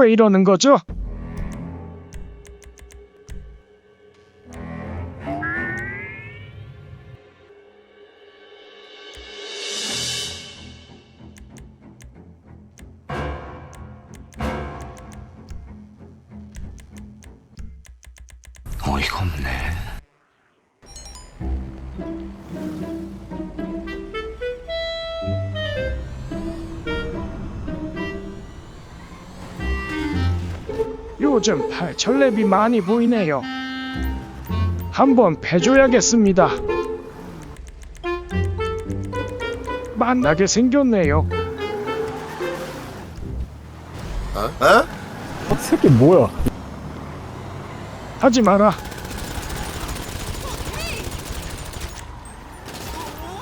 왜 이러는 거죠? 요즘 팔철랩이 많이 보이네요. 한번 패줘야겠습니다. 만나게 생겼네요. 어, 새끼 뭐야? 하지 마라.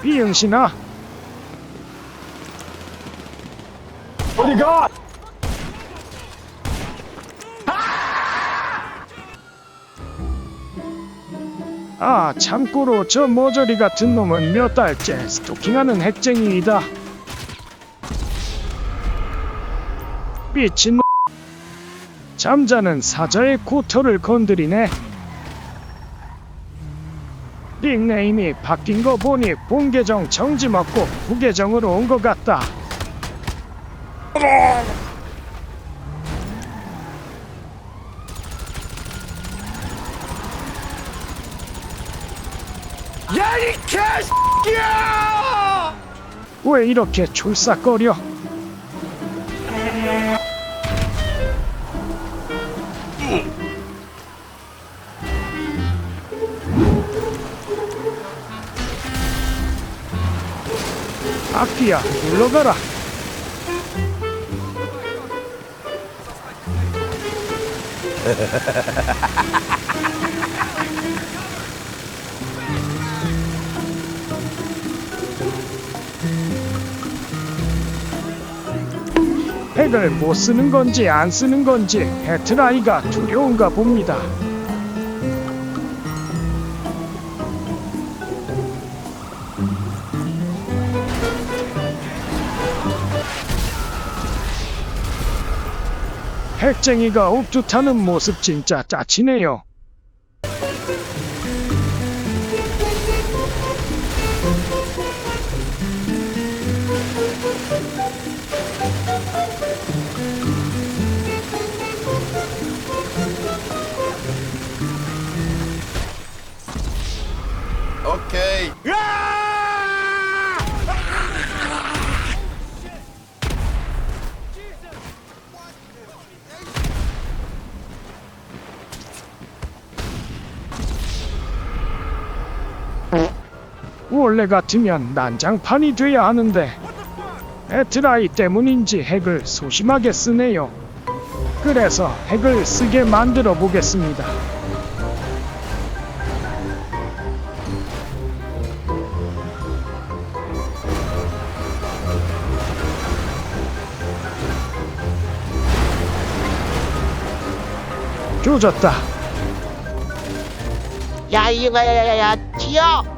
비응신아, 어디가? 아 참고로 저 머저리 같은 놈은 몇 달째 스토킹하는 핵쟁이이다. 미친놈. 잠자는 사자의 코털을 건드리네. 닉네임이 바뀐 거 보니 본 계정 정지 먹고 부계정으로 온 것 같다. 야이 개새끼야! 왜 이렇게 졸싹거려? 악기야, 물러가라. 핵을 못 쓰는 건지 안 쓰는 건지 배트라이가 두려운가 봅니다. 핵쟁이가 옥두타는 모습 진짜 짜치네요. 원래 같으면 난장판이 돼야 하는데 배트라이 때문인지 핵을 소심하게 쓰네요. 그래서 핵을 쓰게 만들어 보겠습니다. 조졌다. 야 이거 야야야야 튀어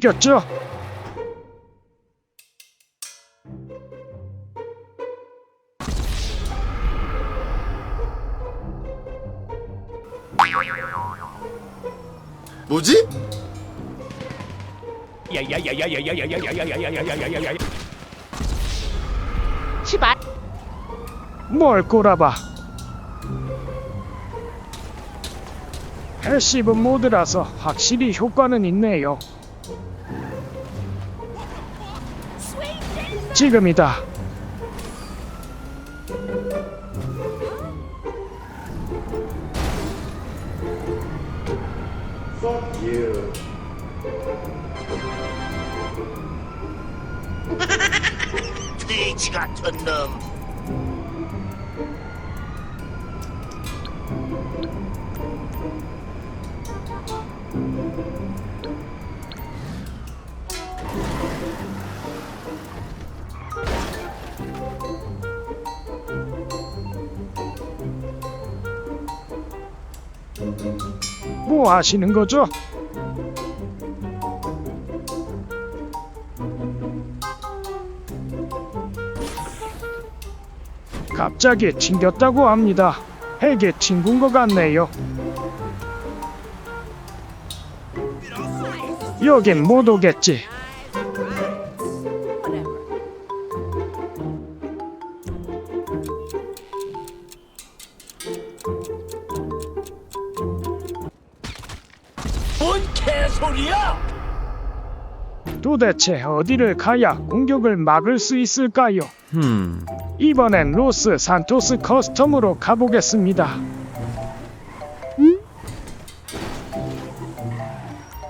이겼죠? 뭐지? 시발 뭘 꼬라봐. 패시브 모드라서 확실히 효과는 있네요. 지금이다. 돼지 같은 놈. 뭐 하시는 거죠? 갑자기 튕겼다고 합니다. 핵에 튕긴 것 같네요. 여긴 못 오겠지. 소리야? 도대체 어디를 가야 공격을 막을 수 있을까요? 음. 이번엔 로스 산토스 커스텀으로 가보겠습니다.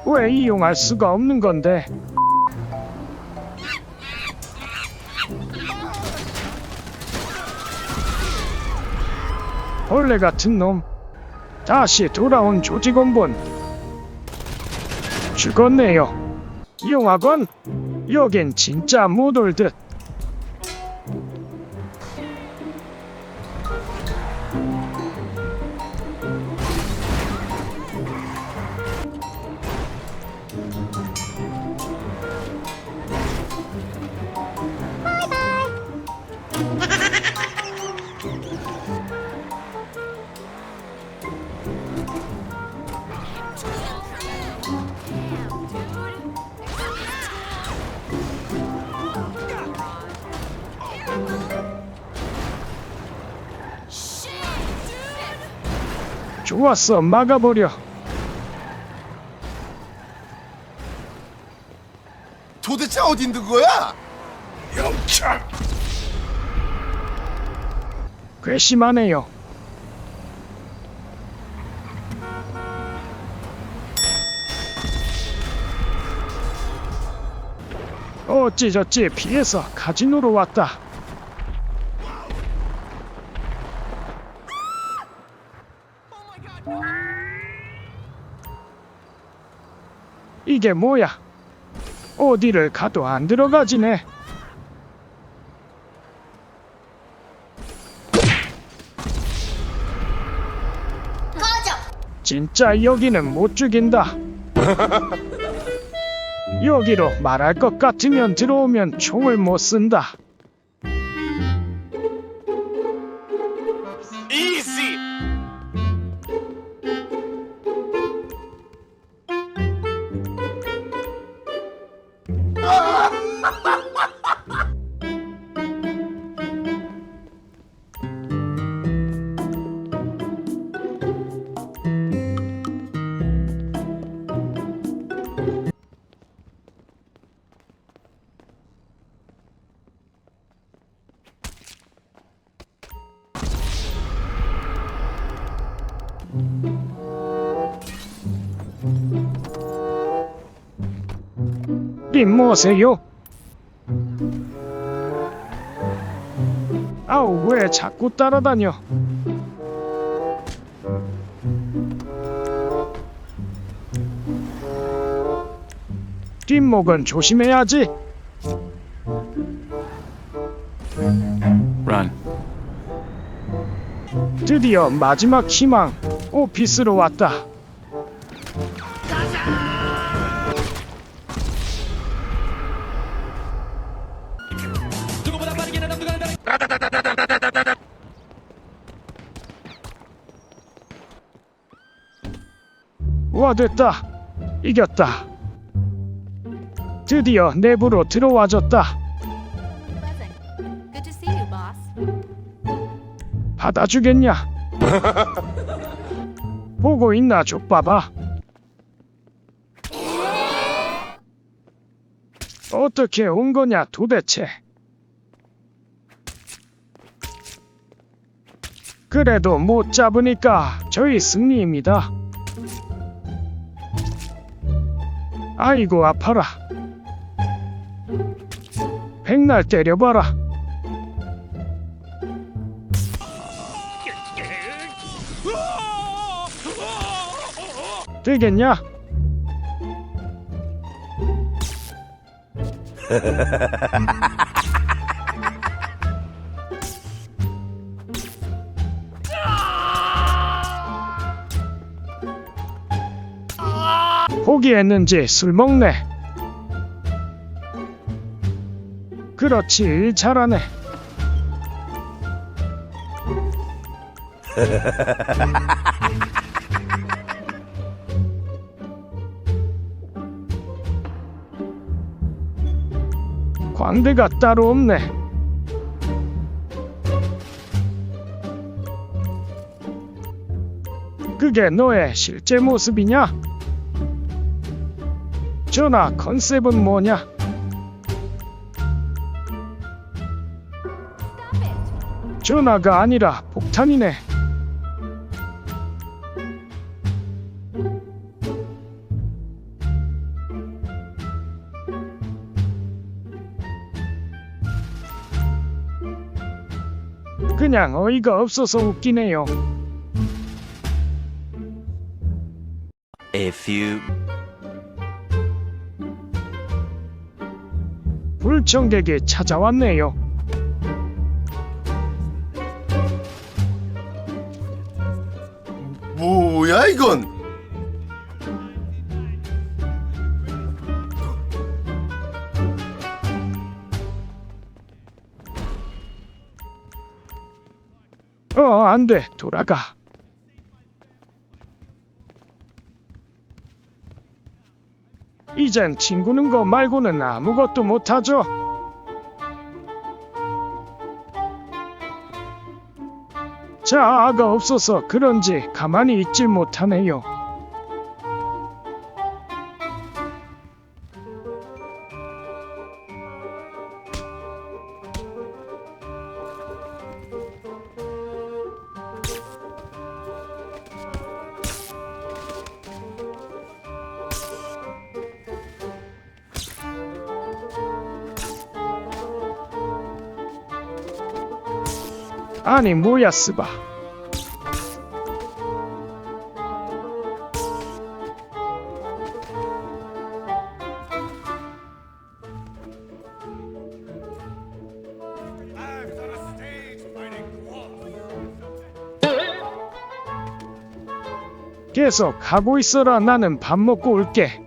왜 이용할 수가 없는 건데? 벌레 같은 놈. 다시 돌아온 조직원분. 죽었네요. 용학원? 여긴 진짜 못 올 듯. 좋았어, 막아버려. 도대체 어디 있는 거야? 영창. 괘씸하네요. 어찌저찌 피해서 카지노로 왔다. 이게 뭐야? 어디를 가도 안 들어가지네. 진짜 여기는 못 죽인다. 여기로 말할 것 같으면 들어오면 총을 못 쓴다. 님 뭐세요? 아우 왜 자꾸 따라다녀? 뒷목은 조심해야지. Run. 드디어 마지막 희망 오피스로 왔다. 와 됐다. 이겼다. 드디어 내부로 들어와줬다. 받아주겠냐? 보고 있나 족봐봐. 어떻게 온 거냐 도대체? 그래도 못 잡으니까 저희 승리입니다. 아이고 아파라. 백날 때려봐라. 되겠냐? 포기했는지 술 먹네. 그렇지, 잘하네. 광대가 따로 없네. 그게 너의 실제 모습이냐? 전하 컨셉은 뭐냐? It. 전화가 아니라 폭탄이네. 그냥 어이가 없어서 웃기네요. A few 불청객이 찾아왔네요. 뭐야 이건? 어, 안 돼. 돌아가. 이젠 친구는 거 말고는 아무것도 못하죠. 자, 아가 없어서 그런지 가만히 있질 못하네요. 아니, 뭐야, 스바. 계속 하고 있어라. 나는 밥 먹고 올게.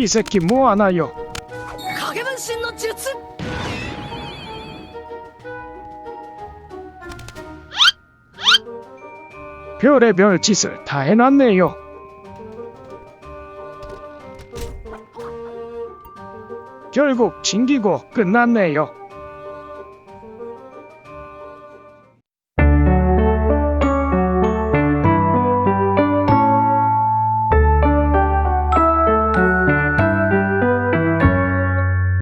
이 새끼 뭐하나요? 가게만 신노 지츠 별의별 짓을 다 해놨네요. 결국 징기고 끝났네요.